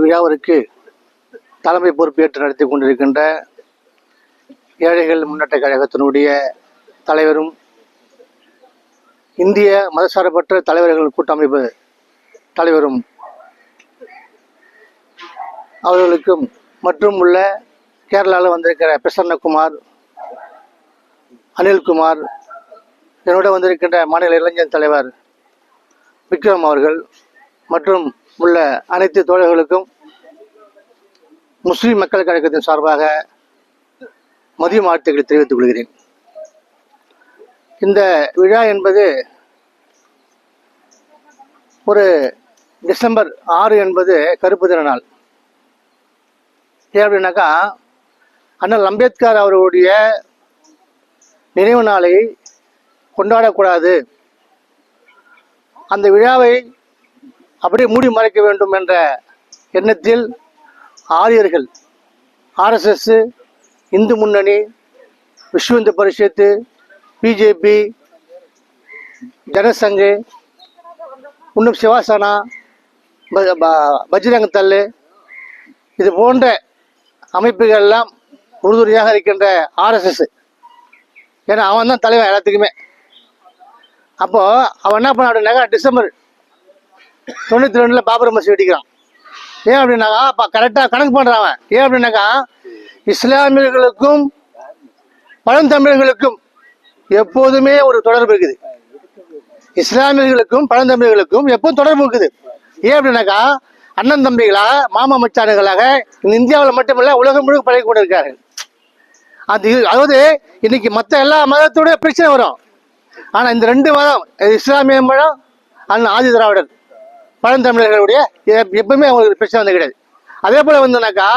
விழாவிற்கு தலைமை பொறுப்பேற்று நடத்தி கொண்டிருக்கின்ற ஏழைகள் முன்னேற்ற கழகத்தினுடைய தலைவரும் இந்திய மதசார்பற்ற தலைவர்கள் கூட்டமைப்பு தலைவரும் அவர்களுக்கும் மற்றும் உள்ள கேரளாவில் வந்திருக்கிற பிரசன்னகுமார் அனில்குமார் என்னோட வந்திருக்கின்ற மாநில இளைஞர் தலைவர் விக்ரம் அவர்கள் மற்றும் உள்ள அனைத்து தோழர்களுக்கும் முஸ்லிம் மக்கள் கழகத்தின் சார்பாக மதிய வாழ்த்துக்களை தெரிவித்துக் கொள்கிறேன். இந்த விழா என்பது ஒரு டிசம்பர் ஆறு என்பது கருப்பு தின நாள். ஏன் அப்படின்னாக்கா அண்ணல் அம்பேத்கர் அவர்களுடைய நினைவு நாளை கொண்டாடக்கூடாது. அந்த விழாவை அப்படியே மூடி மறைக்க வேண்டும் என்ற எண்ணத்தில் ஆரியர்கள் ஆர்எஸ்எஸ் இந்து முன்னணி விஸ்வ இந்து பரிஷத்து பிஜேபி ஜனசங்கு இன்னும் சிவாசனா ப- ப- பஜ்ரங் தள்ளு இது போன்ற அமைப்புகள் எல்லாம் உறுதுணையாக இருக்கின்ற ஆர்எஸ்எஸ் ஏன்னா அவன் தான் தலைவன் எல்லாத்துக்குமே. அப்போ அவன் என்ன பண்ண அப்படின்னாக்கா டிசம்பர் தொண்ணூத்தி ரெண்டுல பாபர் மசி வெடிக்கிறான். ஏன் அப்படின்னாக்கா அப்போ கரெக்டா கணக்கு பண்றான் அவன். ஏன் அப்படின்னாக்கா இஸ்லாமியர்களுக்கும் பழந்தமிழர்களுக்கும் எப்போதுமே ஒரு தொடர்பு இருக்குது. இஸ்லாமியர்களுக்கும் பழந்தமிழர்களுக்கும் எப்போதும் தொடர்பு இருக்குது? ஏன் அப்படின்னாக்கா அண்ணன் தம்பிகளா மாமா மச்சானுகளாக இந்தியாவில் மட்டுமல்ல உலகம் முழுக்க பழகி கொண்டு இருக்கார்கள் அது அதாவது இன்னைக்கு மற்ற எல்லா மதத்தோட பிரச்சனை வரும். ஆனால் இந்த ரெண்டு மதம் இஸ்லாமிய மதம் அண்ணன் ஆதி திராவிடர் பழந்தமிழர்களுடைய எப்பவுமே அவங்களுக்கு பிரச்சனை வந்து கிடையாது. அதே போல வந்துனாக்கா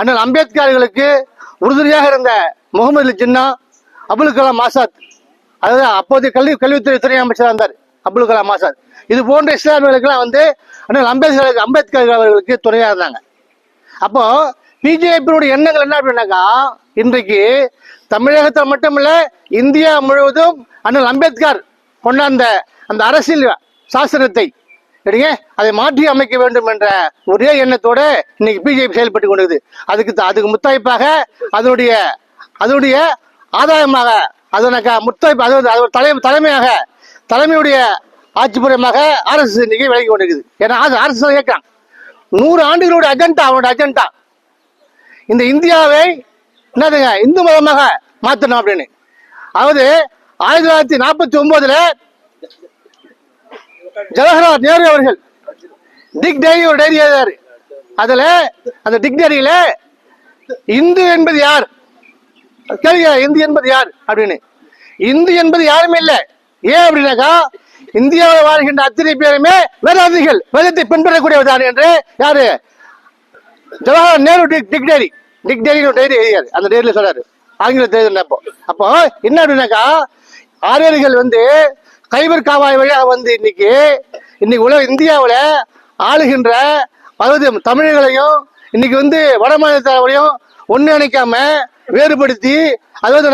அண்ணன் அம்பேத்கர்களுக்கு உறுதுணையாக இருந்த முகமது அலி ஜின்னா அபுல் கலாம் ஆசாத் அதாவது அப்போதைய கல்வி கல்வித்துறை துறை அமைச்சராக இருந்தார் அப்துல் கலாம் ஆசாத். இது போன்ற இஸ்லாமியர்களுக்கெல்லாம் வந்து அண்ணன் அம்பேத்கர் அம்பேத்கர் அவர்களுக்கு துணையாக இருந்தாங்க. அப்போ பிஜேபியுடைய எண்ணங்கள் என்ன அப்படின்னாக்கா இன்றைக்கு தமிழகத்தில் மட்டுமல்ல இந்தியா முழுவதும் அண்ணல் அம்பேத்கர் கொண்டாந்த அந்த அரசியல் சாசனத்தை சரிங்க? அதை மாற்றி அமைக்க வேண்டும் என்ற ஒரே எண்ணத்தோட இன்னைக்கு பிஜேபி செயல்பட்டு கொண்டிருக்குது. அதுக்கு த- அதுக்கு முத்தாய்ப்பாக அதனுடைய அதனுடைய ஆதாயமாக அதனுக்கு முத்தாய்ப்பு அது அது ஒரு தலை தலைமையாக தலைமையுடைய ஆட்சிபுரமாக அரசு இன்னைக்கு விலகி கொண்டிருக்குது. ஏன்னா அரசு கேட்கிறான் நூறு ஆண்டுகளுடைய அஜெண்டா அவனோட அஜெண்டா இந்த இந்தியாவை என்னதுங்க? இந்து மதமாக மாத்தணும் அப்படின்னு. அதாவது ஆயிரத்தி தொள்ளாயிரத்தி நாற்பத்தி ஒன்பதுல ஜவஹர்லால் நேரு அவர்கள் டிக் டைரி ஒரு டைரி எழுதாரு அதில் அந்த டிக் டைரியில இந்து என்பது யார்? கேளுங்க இந்து என்பது யார் அப்படின்னு. இந்து என்பது யாருமே இல்லை. ஏன் அப்படின்னாக்கா இந்தியாவில் வாழ்கின்ற அத்தனை பேருமே வேதாந்திகள் வேதத்தை பின்பற்றக்கூடியவர்தான் என்று யாரு? ஜவஹர்லால் நேரு டிக் டெய்லியும் ஒரு டைரி எழுதியாரு. அந்த டைரியில் சொல்றாரு. ஆங்கில தேர்தல் அப்போ. என்ன அப்படின்னாக்கா ஆரியர்கள் வந்து கைபர் காவாய் வழியாக வந்து இன்னைக்கு இன்னைக்கு உலக இந்தியாவில் ஆளுகின்ற அதாவது தமிழர்களையும் இன்னைக்கு வந்து வட மாநிலத்தவரையும் ஒன்று வேறுபடுத்தி அதாவது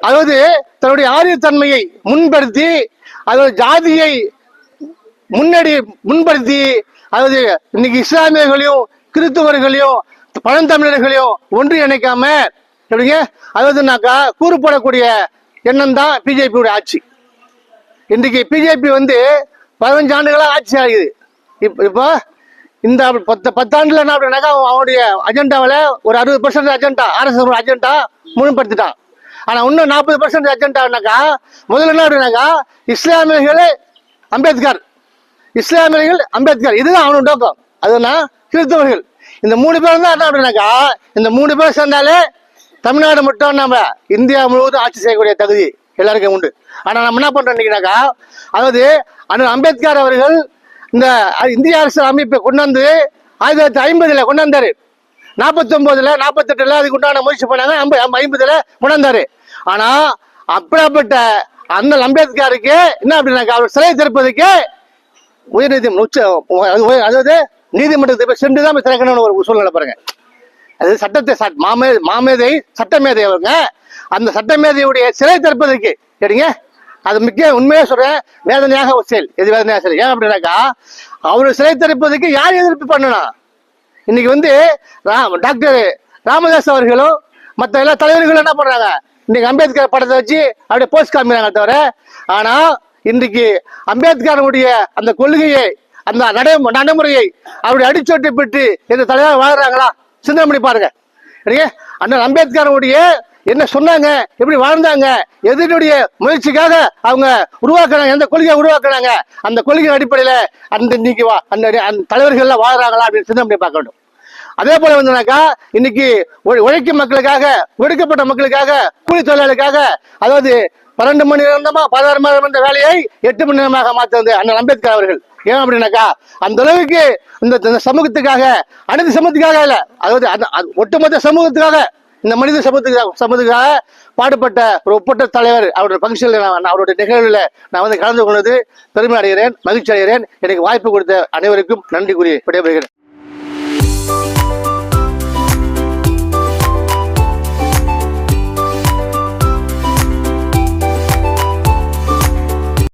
அதாவது தன்னுடைய ஆரியத்தன்மையை முன்படுத்தி அதாவது ஜாதியை முன்னாடி முன்படுத்தி அதாவது இன்னைக்கு இஸ்லாமியர்களையும் கிறிஸ்துவர்களையும் பழந்தமிழர்களையும் ஒன்று இணைக்காம எப்படிங்க அதாவதுனாக்கா கூறு போடக்கூடிய எண்ணம் தான் பிஜேபியோட ஆட்சி. இன்றைக்கு பிஜேபி வந்து பதினஞ்சு ஆண்டுகளாக ஆட்சி ஆகுது. இப்போ இப்போ இந்த பத்து பத்தாண்டுல என்ன அப்படின்னாக்கா அவனுடைய அஜெண்டாவில் ஒரு அறுபது பர்சன்ட் அஜெண்டா ஆர்எஸ் அஜெண்டா முழுப்படுத்திட்டான் ஆனால் இன்னும் நாற்பது பர்சன்ட் அஜெண்டானாக்கா முதல்ல என்ன அப்படின்னாக்கா இஸ்லாமியர்களே அம்பேத்கர். இஸ்லாமியர்கள் அம்பேத்கர். இதுதான் அவனோட நோக்கம். அதுனா கிறிஸ்தவர்கள். இந்த மூணு பேரும் தான் என்ன அப்படின்னாக்கா இந்த மூணு பேர் சேர்ந்தாலே தமிழ்நாடு மட்டும் நம்ம இந்தியா முழுவதும் ஆட்சி செய்யக்கூடிய தகுதி எல்லாருக்கும் உண்டு. ஆனால் நம்ம என்ன பண்ணுறோம் இன்னைக்குனாக்கா அதாவது அண்ணன் அம்பேத்கர் அவர்கள் இந்த இந்திய அரசு அமைப்பை கொண்டாந்து ஆயிரத்தி தொள்ளாயிரத்தி ஐம்பதுல கொண்டாந்தாரு நாற்பத்தி ஒன்பதுல நாற்பத்தெட்டுல அதுக்கு உண்டான முயற்சி பண்ணாங்க ஐம்ப- ஐம்ப- ஐம்பதுல கொண்டாந்தாரு ஆனால் அப்படிப்பட்ட அந்த அம்பேத்கருக்கு என்ன அப்படின்னாக்கா அவர் சிலை திறப்பதுக்கு உயர்நீதி உச்ச அது அதாவது நீதிமன்றத்தை போய் சென்று தான் திறக்கணும்னு ஒரு சூழ்நிலை பாருங்க. அது சட்டத்தை மாமே மாமேதை சட்டமேதை அவங்க. அந்த சட்டமேதையுடைய சிலை திறப்பதற்கு சரிங்க அது முக்கிய உண்மையா சொல்றேன். வேதனையாக ஒரு செயல். எது வேதனையாக செயல்? ஏன் அப்படின்னாக்கா அவரு சிலை திறப்பதற்கு யார் எதிர்ப்பு பண்ணணும்? இன்னைக்கு வந்து ராம் டாக்டர் ராமதாஸ் அவர்களும் மற்ற எல்லா தலைவர்களும் என்ன பண்றாங்க? இன்னைக்கு அம்பேத்கர் படத்தை வச்சு அப்படியே போஸ்ட் காமிக்கிறாங்க தவிர ஆனா இன்றைக்கு அம்பேத்கருடைய அந்த கொள்கையை அந்த நடை நடைமுறையை அவருடைய அடிச்சோட்டை பெற்று இந்த தலைவர் வாழ்றாங்களா? சிந்தனை பண்ணி பாருங்க. சரிங்க? அண்ணன் அம்பேத்கருடைய என்ன சொன்னாங்க? எப்படி வாழ்ந்தாங்க? எதிரினுடைய முயற்சிக்காக அவங்க உருவாக்குறாங்க. எந்த கொள்கையை உருவாக்குறாங்க? அந்த கொள்கை அடிப்படையில அந்த இன்னைக்கு வா- அந்த அந்த தலைவர்கள் எல்லாம் வாழ்றாங்களா அப்படின்னு சிந்தனை பண்ணி பார்க்க வேண்டும். அதே போல வந்துனாக்கா இன்னைக்கு உழைக்கும் மக்களுக்காக ஒடுக்கப்பட்ட மக்களுக்காக கூலி தொழிலாளர்களுக்காக அதாவது பன்னெண்டு மணி நேரமா பதினாறு மணி நேரம் வேலையை எட்டு மணி நேரமாக மாற்றுவது அண்ணன் அம்பேத்கர் அவர்கள். ஏன் அப்படின்னாக்கா அந்த அளவுக்கு இந்த சமூகத்துக்காக அனைத்து சமூகத்துக்காக இல்ல அதாவது அந்த- ஒட்டுமொத்த சமூகத்துக்காக இந்த மனித சமூகத்துக்காக சமூகத்துக்காக பாடுபட்ட ஒரு ஒப்பற்ற தலைவர் அவருடைய ஃபங்க்ஷனில் நான் அவருடைய நிகழ்வில் நான் வந்து கலந்து கொண்டது பெருமை அடைகிறேன் மகிழ்ச்சி அடைகிறேன். எனக்கு வாய்ப்பு கொடுத்த அனைவருக்கும் நன்றி கூறி விடைபெறுகிறேன்.